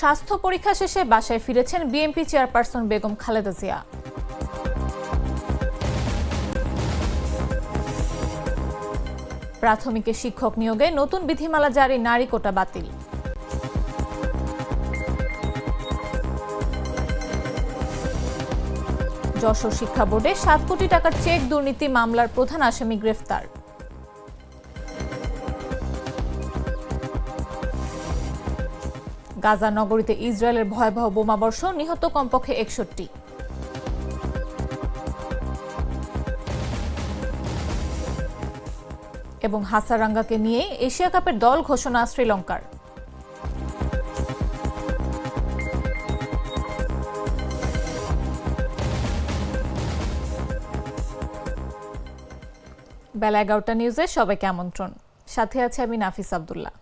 স্বাস্থ্য পরীক্ষা শেষে বাসায় ফিরেছেন বিএনপি চেয়ারপারসন বেগম খালেদা জিয়া। প্রাথমিকে শিক্ষক নিয়োগে নতুন বিধিমালা জারি, নারী কোটা বাতিল। যশোর শিক্ষা বোর্ডে সাত কোটি টাকার চেক দুর্নীতি মামলার প্রধান আসামি গ্রেফতার। গাজা নগরীতে ইসরায়েলের ভয়াবহ বোমাবর্ষণ নিহত কমপক্ষে একষট্টি। এবং হাসারাঙ্গাকে নিয়ে এশিয়া কাপের দল ঘোষণা শ্রীলঙ্কার। বেলা এগারোটা নিউজে সবাইকে আমন্ত্রণ। সাথে আছে আমি নাফিস আবদুল্লাহ।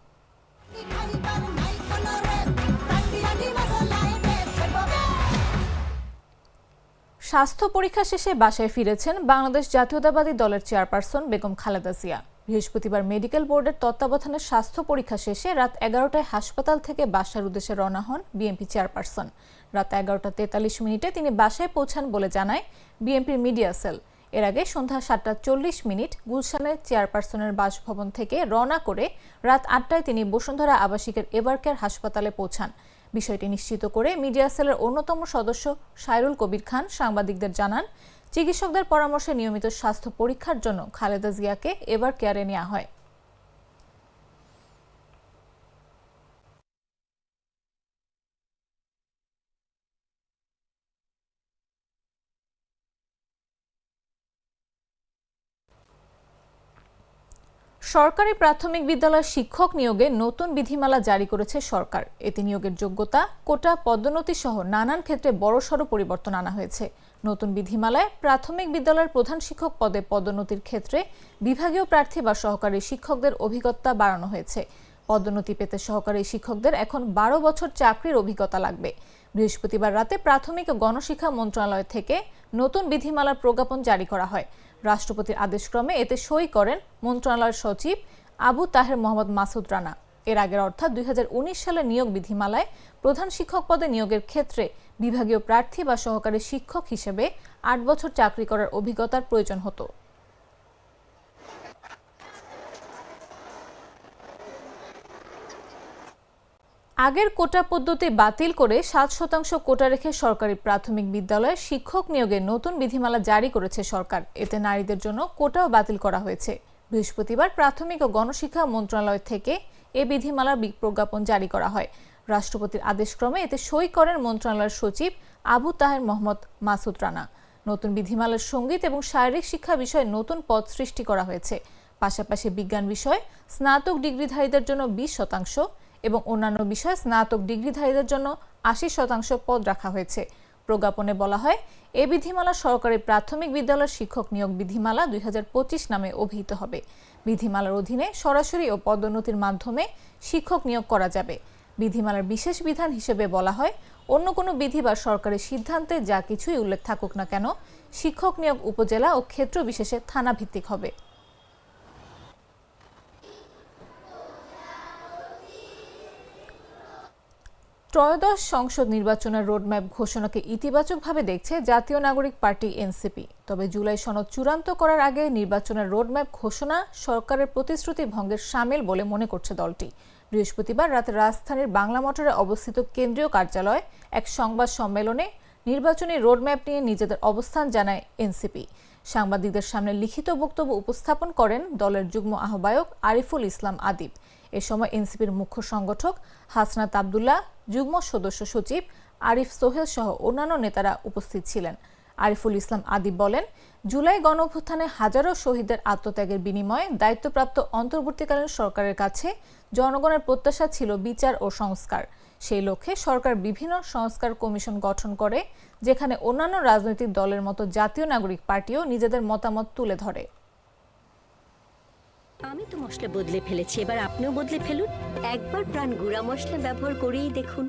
স্বাস্থ্য পরীক্ষা শেষে বাসায় ফিরেছেন বাংলাদেশ জাতীয়তাবাদী দলের চেয়ারপারসন বেগম খালেদা জিয়া। বৃহস্পতিবার মেডিকেল বোর্ডের তত্ত্বাবধানে স্বাস্থ্য পরীক্ষা শেষে রাত এগারোটায় হাসপাতাল থেকে বাসার উদ্দেশ্যে রওনা হন বিএনপি চেয়ারপারসন। রাত এগারোটা তেতাল্লিশ মিনিটে তিনি বাসায় পৌঁছান বলে জানায় বিএনপির মিডিয়া সেল। এর আগে সন্ধ্যা সাতটা চল্লিশ মিনিট গুলশানের চেয়ারপারসনের বাসভবন থেকে রওনা করে রাত আটটায় তিনি বসুন্ধরা আবাসিকের এভারকেয়ার হাসপাতালে পৌঁছান। বিষয়টি নিশ্চিত করে মিডিয়া সেলের অন্যতম সদস্য সাইরুল কবির খান সাংবাদিকদের জানান, চিকিৎসকদের পরামর্শে নিয়মিত স্বাস্থ্য পরীক্ষার জন্য খালেদা জিয়াকে এবার কেয়ারে নেওয়া হয়। সরকারি প্রাথমিক বিদ্যালয়ের শিক্ষক নিয়োগে নতুন বিধিমালা জারি করেছে সরকার। এতে নিয়োগের যোগ্যতা, কোটা, পদোন্নতি সহ নানান ক্ষেত্রে বড়সড় পরিবর্তন আনা হয়েছে। নতুন বিধিমালায় প্রাথমিক বিদ্যালয়ের প্রধান শিক্ষক পদে পদোন্নতির ক্ষেত্রে বিভাগীয় প্রার্থী বা সহকারী শিক্ষকদের অভিজ্ঞতা বাড়ানো হয়েছে। পদোন্নতি পেতে সহকারী শিক্ষকদের এখন বারো বছর চাকরির অভিজ্ঞতা লাগবে। বৃহস্পতিবার রাতে প্রাথমিক গণশিক্ষা মন্ত্রণালয় থেকে নতুন বিধিমালার প্রজ্ঞাপন জারি করা হয়। রাষ্ট্রপতির আদেশক্রমে এতে সই করেন মন্ত্রণালয়ের সচিব আবু তাহের মোহাম্মদ মাসুদ রানা। এর আগের অর্থাৎ দুই সালের নিয়োগ বিধিমালায় প্রধান শিক্ষক পদে নিয়োগের ক্ষেত্রে বিভাগীয় প্রার্থী বা সহকারী শিক্ষক হিসেবে আট বছর চাকরি করার অভিজ্ঞতার প্রয়োজন হতো। আগের কোটা পদ্ধতি বাতিল করে সাত শতাংশ কোটা রেখে সরকারি প্রাথমিক বিদ্যালয়ে শিক্ষক নিয়োগে নতুন বিধিমালা জারি করেছে সরকার। এতে নারীদের জন্য কোটাও বাতিল করা হয়েছে। বৃহস্পতিবার প্রাথমিক ও গণশিক্ষা মন্ত্রণালয় থেকে এ বিধিমালার প্রজ্ঞাপন জারি করা হয়। রাষ্ট্রপতির আদেশক্রমে এতে সই করেন মন্ত্রণালয়ের সচিব আবু তাহের মোহাম্মদ মাসুদ রানা। নতুন বিধিমালার সংগীত এবং শারীরিক শিক্ষা বিষয়ে নতুন পদ সৃষ্টি করা হয়েছে। পাশাপাশি বিজ্ঞান বিষয় স্নাতক ডিগ্রিধারীদের জন্য বিশ শতাংশ এবং অন্যান্য বিষয়ে স্নাতক ডিগ্রিধারীদের জন্য আশি শতাংশ পদ রাখা হয়েছে। প্রজ্ঞাপনে বলা হয়, এ বিধিমালা সরকারি প্রাথমিক বিদ্যালয়ের শিক্ষক নিয়োগ বিধিমালা দুই হাজার পঁচিশ নামে অভিহিত হবে। বিধিমালার অধীনে সরাসরি ও পদোন্নতির মাধ্যমে শিক্ষক নিয়োগ করা যাবে। বিধিমালার বিশেষ বিধান হিসেবে বলা হয়, অন্য কোনো বিধি বা সরকারি সিদ্ধান্তে যা কিছুই উল্লেখ থাকুক না কেন, শিক্ষক নিয়োগ উপজেলা ও ক্ষেত্র বিশেষে থানা ভিত্তিক হবে। ত্রয়োদশ সংসদ নির্বাচনের রোডম্যাপ ঘোষণাকে ইতিবাচকভাবে দেখছে জাতীয় নাগরিক পার্টি এনসিপি। তবে জুলাই সনদ চূড়ান্ত করার আগে নির্বাচনের রোডম্যাপ ঘোষণা সরকারের প্রতিশ্রুতি ভঙ্গের সামিল বলে মনে করছে দলটি। বৃহস্পতিবার রাতে রাজধানীর বাংলা মোটরে অবস্থিত কেন্দ্রীয় কার্যালয় এক সংবাদ সম্মেলনে নির্বাচনী রোডম্যাপ নিয়ে নিজেদের অবস্থান জানায় এনসিপি। সাংবাদিকদের সামনে লিখিত বক্তব্য উপস্থাপন করেন দলের যুগ্ম আহ্বায়ক আরিফুল ইসলাম আদিব। এ সময় এনসিপির মুখ্য সংগঠক হাসনাত আবদুল্লাহ, যুগ্ম সদস্য সচিব আরিফ সোহেল সহ অন্যান্য নেতারা উপস্থিত ছিলেন। আরিফুল ইসলাম আদি বলেন, জুলাই গণঅভ্যুত্থানে হাজারো শহীদের আত্মত্যাগের বিনিময়ে দায়িত্বপ্রাপ্ত অন্তর্বর্তীকালীন সরকারের কাছে জনগণের প্রত্যাশা ছিল বিচার ও সংস্কার। সেই লক্ষ্যে সরকার বিভিন্ন সংস্কার কমিশন গঠন করে, যেখানে অন্যান্য রাজনৈতিক দলের মতো জাতীয় নাগরিক পার্টিও নিজেদের মতামত তুলে ধরে। আমি তো মশলা বদলে ফেলেছি, এবার আপনিও বদলে ফেলুন। একবার প্রাণ গুঁড়া মশলা ব্যবহার করেই দেখুন।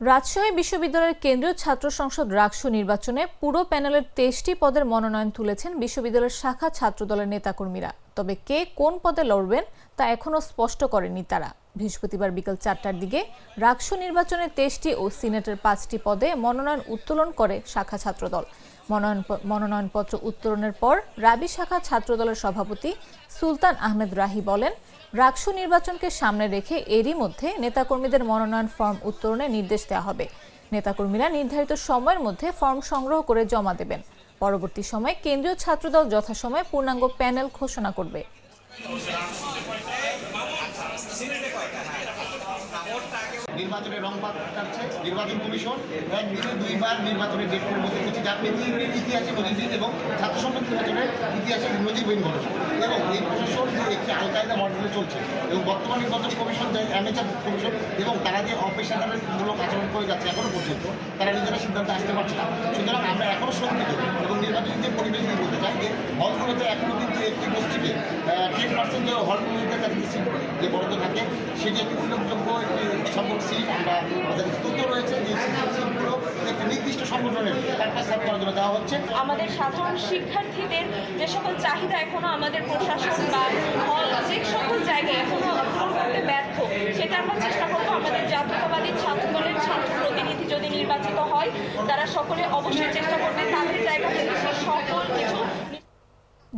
রাজশাহী বিশ্ববিদ্যালয়ের কেন্দ্রীয় ছাত্র সংসদ রাকসু নির্বাচনে পুরো প্যানেলের তেইশটি পদের মনোনয়ন তুলেছেন বিশ্ববিদ্যালয়ের শাখা ছাত্রদলের নেতাকর্মীরা। তবে কে কোন পদে লড়বেন তা এখনও স্পষ্ট করেনি তারা। বৃহস্পতিবার বিকেল চারটার দিকে রাকসু নির্বাচনে তেইশটি ও সিনেটের পাঁচটি পদে মনোনয়ন উত্তোলন করে শাখা ছাত্রদল। মনোনয়ন মনোনয়নপত্র উত্তোলনের পর রাবি শাখা ছাত্রদলের সভাপতি সুলতান আহমেদ রাহি বলেন, রাকসু নির্বাচনকে সামনে রেখে এরই মধ্যে নেতাকর্মীদের মনোনয়ন ফর্ম উত্তোলনের নির্দেশ দেওয়া হবে। নেতাকর্মীরা নির্ধারিত সময়ের মধ্যে ফর্ম সংগ্রহ করে জমা দেবেন। পরবর্তী সময়ে কেন্দ্রীয় ছাত্রদল যথাসময়ে পূর্ণাঙ্গ প্যানেল ঘোষণা করবে। নির্বাচনের রং কাটছে। নির্বাচন কমিশন একদিনে দুইবার নির্বাচনের ডেট করে বসে গেছে, যার পৃথিবীর ইতিহাসে নজির এবং ছাত্র সংসদ নির্বাচনের ইতিহাসে নজিরবিহীন ঘটনা এবং এই প্রশাসন যে একটি আল কায়দা মডেলে চলছে এবং বর্তমান নির্বাচন কমিশন যে অ্যামেচার কমিশন এবং তারা যে অপেশাদারমূলক আচরণ করে যাচ্ছে এখনও পর্যন্ত, তারা নিজেরা সিদ্ধান্তে আসতে পারছে না। সুতরাং আমরা এখনও শঙ্কিত এবং নির্বাচনের যে পরিবেশ নিয়ে বলতে চাই, যে হলগুলোতে এখনও কিন্তু একটি গোষ্ঠীকে টেন পার্সেন্ট যে হলগুলোতে তাদের যে বরাদ্দ থাকে, সেটি একটি উল্লেখযোগ্য একটি সংখ্যক সিট আমাদের সাধারণ শিক্ষার্থীদের যে সকল চাহিদা এখনও আমাদের প্রশাসন বা হল যে সকল জায়গায় এখনও পূরণ করতে ব্যর্থ, সেটা আমরা চেষ্টা করব। আমাদের জাতীয়তাবাদী ছাত্র দলের ছাত্র প্রতিনিধি যদি নির্বাচিত হয়, তারা সকলে অবশ্যই চেষ্টা করবে তাদের জায়গা থেকে সেই সকল কিছু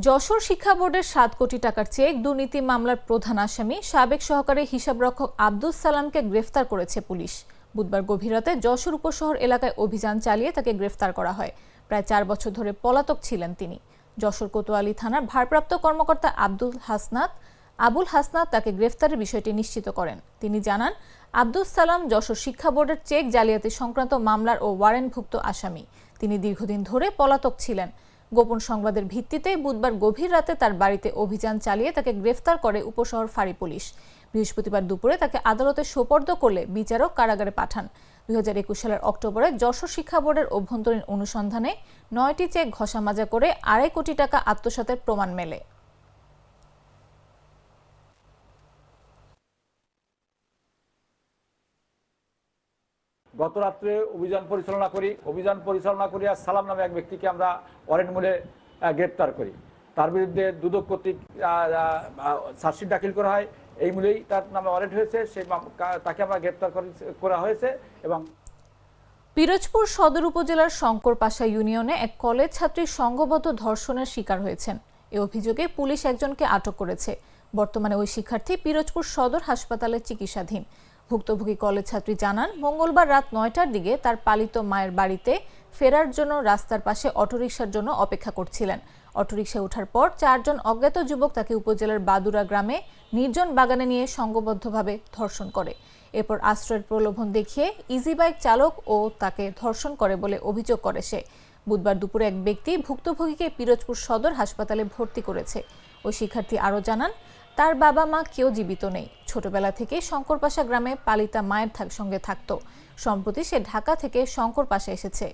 যশোর শিক্ষা বোর্ডের সাত কোটি টাকার চেক দুর্নীতি মামলার প্রধান আসামি, সাবেক সহকারী হিসাবরক্ষক আব্দুল সালামকে গ্রেফতার করেছে পুলিশ। বুধবার গভীর রাতে যশোর উপশহর এলাকায় অভিযান চালিয়ে তাকে গ্রেফতার করা হয়। প্রায় চার বছর ধরে পলাতক ছিলেন তিনি। যশোর কোতোয়ালি থানার ভারপ্রাপ্ত কর্মকর্তা আব্দুল হাসনাত, আবুল হাসনাত তাকে গ্রেফতারের বিষয়টি নিশ্চিত করেন। তিনি জানান আব্দুল সালাম যশোর শিক্ষা বোর্ডের চেক জালিয়াতি সংক্রান্ত মামলার ও ওয়ারেন্টভুক্ত আসামি। তিনি দীর্ঘদিন ধরে পলাতক ছিলেন। গোপন সংবাদের ভিত্তিতে বুধবার গভীর রাতে তার বাড়িতে অভিযান চালিয়ে তাকে গ্রেফতার করে উপশহর ফাঁড়ি পুলিশ। বৃহস্পতিবার দুপুরে তাকে আদালতে সোপর্দ করলে বিচারক কারাগারে পাঠান। দুই হাজার একুশ সালের অক্টোবরে যশোর শিক্ষা বোর্ডের অভ্যন্তরীণ অনুসন্ধানে নয়টি চেক ঘষামাজা করে আড়াই কোটি টাকা আত্মসাতের প্রমাণ মেলে। গত রাত্রে অভিযান পরিচালনা করি। অভিযান পরিচালনা করিয়া সালাম নামে এক ব্যক্তিকে আমরা ওয়ারেন্ট মূলে গ্রেপ্তার করি। তার বিরুদ্ধে দুদক কর্তৃক চার্জশিট দাখিল করা হয়। এই মূলেই তার নামে ওয়ারেন্ট হয়েছে। সেই তাকে আমরা গ্রেপ্তার করা হয়েছে এবং পিরোজপুর সদর উপজেলার শঙ্করপাশা ইউনিয়নে এক কলেজ ছাত্রী সংঘবদ্ধ ধর্ষণের শিকার হয়েছেন। এ অভিযোগে পুলিশ একজনকে আটক করেছে। বর্তমানে ওই শিক্ষার্থী পিরোজপুর সদর হাসপাতালে চিকিৎসাধীন। ভুক্তভোগী কলেজ ছাত্রী জানান, মঙ্গলবার রাত নয়টার দিকে তার পালিত মায়ের বাড়িতে ফেরার জন্য রাস্তার পাশে অটোরিকশার জন্য অপেক্ষা করছিলেন। অটোরিকশায় ওঠার পর চারজন অজ্ঞাত যুবক তাকে উপজেলার বাদুরা গ্রামে নির্জন বাগানে নিয়ে সংঘবদ্ধভাবে ধর্ষণ করে। এরপর আশ্রয়ের প্রলোভন দেখিয়ে ইজি বাইক চালক ও তাকে ধর্ষণ করে বলে অভিযোগ করে সে। বুধবার দুপুরে এক ব্যক্তি ভুক্তভোগীকে পিরোজপুর সদর হাসপাতালে ভর্তি করেছে। ওই শিক্ষার্থী আরও জানান তার বাবা মা কেউ জীবিত নেই ছোটবেলা থেকে শঙ্করপাশা গ্রামে পালিতা মায়ের সঙ্গে থাকতো সম্প্রতি সে ঢাকা থেকে শঙ্করপাশা এসেছে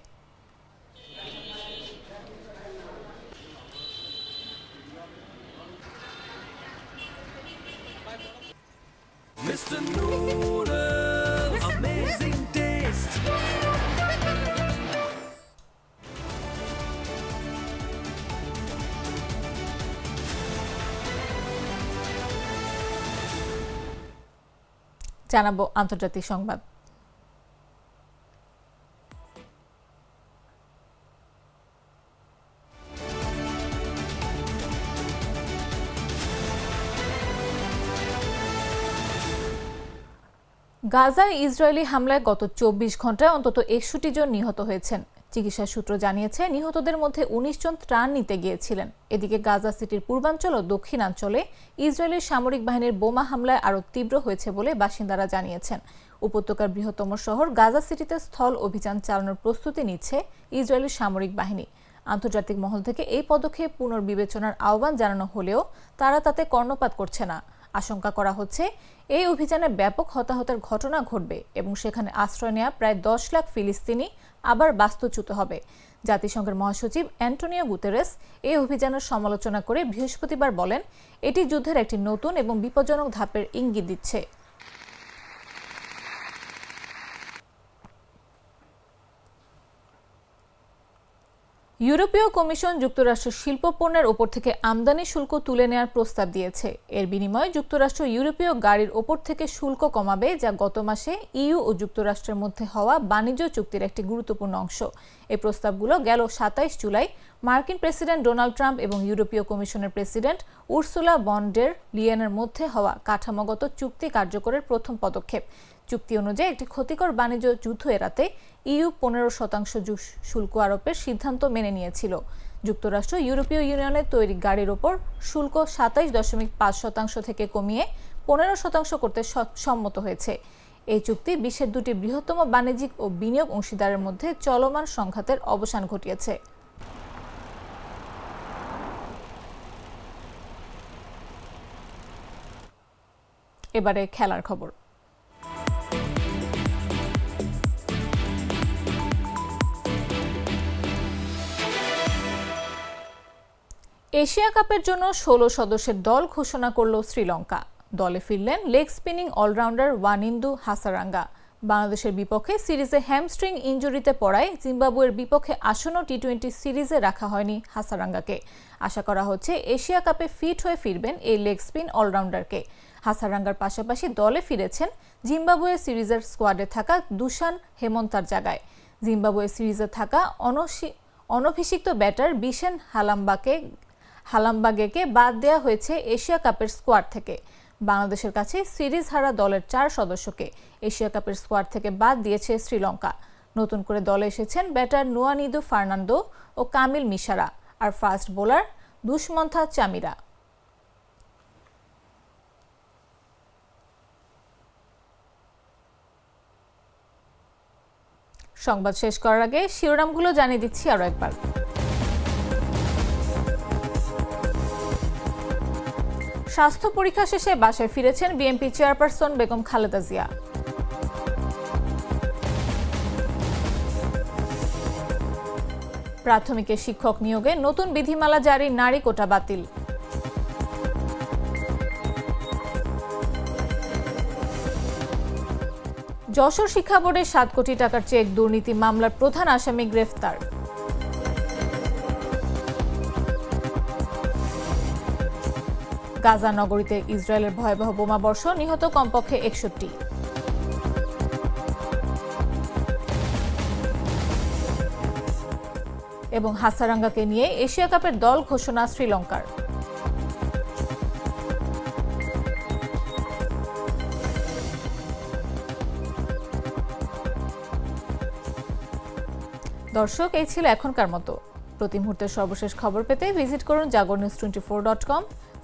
Mr. জানাব আন্তর্জাতিক সংবাদ। গাজায় ইসরায়েলি হামলায় গত চব্বিশ ঘন্টায় অন্তত একষট্টি জন নিহত হয়েছেন। চিকিৎসা সূত্র জানিয়েছে, নিহতদের মধ্যে উনিশ জন ত্রাণ নিতে গিয়েছিলেন। এদিকে গাজা সিটির পূর্বাঞ্চল ও দক্ষিণাঞ্চলে ইসরায়েলের সামরিক বাহিনীর বোমা হামলায় আরও তীব্র হয়েছে বলে বাসিন্দারা জানিয়েছেন। উপত্যকার বৃহত্তম শহর গাজা সিটিতে স্থল অভিযান চালানোর প্রস্তুতি নিচ্ছে ইসরায়েলি সামরিক বাহিনী। আন্তর্জাতিক মহল থেকে এই পদক্ষেপ পুনর্বিবেচনার আহ্বান জানানো হলেও তারা তাতে কর্ণপাত করছে না। আশঙ্কা করা হচ্ছে। এই অভিযানে ব্যাপক হতাহতের ঘটনা ঘটবে এবং সেখানে আশ্রয় নেওয়া প্রায় দশ লাখ ফিলিস্তিনি আবার বাস্তুচ্যুত হবে। জাতিসংঘের মহাসচিব অ্যান্টোনিও গুতেরেস এই অভিযানের সমালোচনা করে বৃহস্পতিবার বলেন, এটি যুদ্ধের একটি নতুন এবং বিপজ্জনক ধাপের ইঙ্গিত দিচ্ছে। ইউরোপীয় কমিশন যুক্তরাষ্ট্রের শিল্প পণ্যের ওপর থেকে আমদানি শুল্ক তুলে নেওয়ার প্রস্তাব দিয়েছে। এর বিনিময়ে যুক্তরাষ্ট্র ইউরোপীয় গাড়ির ওপর থেকে শুল্ক কমাবে, যা গত মাসে ইইউ ও যুক্তরাষ্ট্রের মধ্যে হওয়া বাণিজ্য চুক্তির একটি গুরুত্বপূর্ণ অংশ। এই প্রস্তাবগুলো গেল সাতাইশ জুলাই। মার্কিন প্রেসিডেন্ট ডোনাল্ড ট্রাম্প এবং ইউরোপীয় কমিশনের প্রেসিডেন্ট উর্সুলা বন্ডের লিয়েনের মধ্যে হওয়া কাঠামোগত চুক্তি কার্যকরের প্রথম পদক্ষেপ। চুক্তি অনুযায়ী একটি ক্ষতিকর বাণিজ্য যুদ্ধ এড়াতে ইইউ পনেরো শতাংশ শুল্ক আরোপের সিদ্ধান্ত মেনে নিয়েছিল। যুক্তরাষ্ট্র ইউরোপীয় ইউনিয়নের তৈরি গাড়ির ওপর শুল্ক সাতাইশ দশমিক পাঁচ শতাংশ থেকে কমিয়ে পনেরো শতাংশ করতে সম্মত হয়েছে। এই চুক্তি বিশ্বের দুটি বৃহত্তম বাণিজ্যিক ও বিনিয়োগ অংশীদারের মধ্যে চলমান সংঘাতের অবসান ঘটিয়েছে। এবারে খেলার খবর। এশিয়া কাপের জন্য ষোলো সদস্যের দল ঘোষণা করল শ্রীলঙ্কা। দলে ফিরলেন leg spinning all rounder Wanindu Hasaranga. বাংলাদেশের বিপক্ষে সিরিজে হ্যামস্ট্রিং ইনজুরিতে পড়ায় জিম্বাবুয়ের বিপক্ষে আসন্ন টি টোয়েন্টি সিরিজে রাখা হয়নি হাসারাঙ্গাকে। আশা করা হচ্ছে এশিয়া কাপে ফিট হয়ে ফিরবেন এই লেগ স্পিন অলরাউন্ডারকে হাসারাঙ্গার পাশাপাশি দলে ফিরেছেন জিম্বাবুয়ে সিরিজের স্কোয়াডে থাকা দুশান হেমন্তার জায়গায়। জিম্বাবুয়ে সিরিজে থাকা অনভিষিক্ত ব্যাটার বিশেন হালাম্বাকে হালাম্বাগেকে বাদ দেওয়া হয়েছে এশিয়া কাপের স্কোয়াড থেকে। বাংলাদেশের কাছে সিরিজ হারা দলের চার সদস্যকে এশিয়া কাপের স্কোয়াড থেকে বাদ দিয়েছে শ্রীলঙ্কা। নতুন করে দলে এসেছেন ব্যাটার নুয়ানিদু ফার্নান্দো ও কামিল মিশারা আর ফাস্ট বোলার দুষ্মন্থা চামিরা। সংবাদ শেষ করার আগে শিরোনামগুলো জানিয়ে দিচ্ছি আরও একবার। স্বাস্থ্য পরীক্ষা শেষে বাসায় ফিরেছেন বিএনপি চেয়ারপারসন বেগম খালেদা জিয়া। প্রাথমিকে শিক্ষক নিয়োগে নতুন বিধিমালা জারি, নারী কোটা বাতিল। যশোর শিক্ষা বোর্ডের সাত কোটি টাকার চেক দুর্নীতি মামলার প্রধান আসামি গ্রেফতার। গাজা নগরীতে ইসরায়েলের ভয়াবহ বোমাবর্ষ নিহত কমপক্ষে একষট্টি। এবং হাসারাঙ্গাকে নিয়ে এশিয়া কাপের দল ঘোষণা শ্রীলঙ্কার। দর্শক, এই ছিল এখনকার মতো। প্রতি মুহূর্তের সর্বশেষ খবর পেতে ভিজিট করুন Jago news twenty four dot com.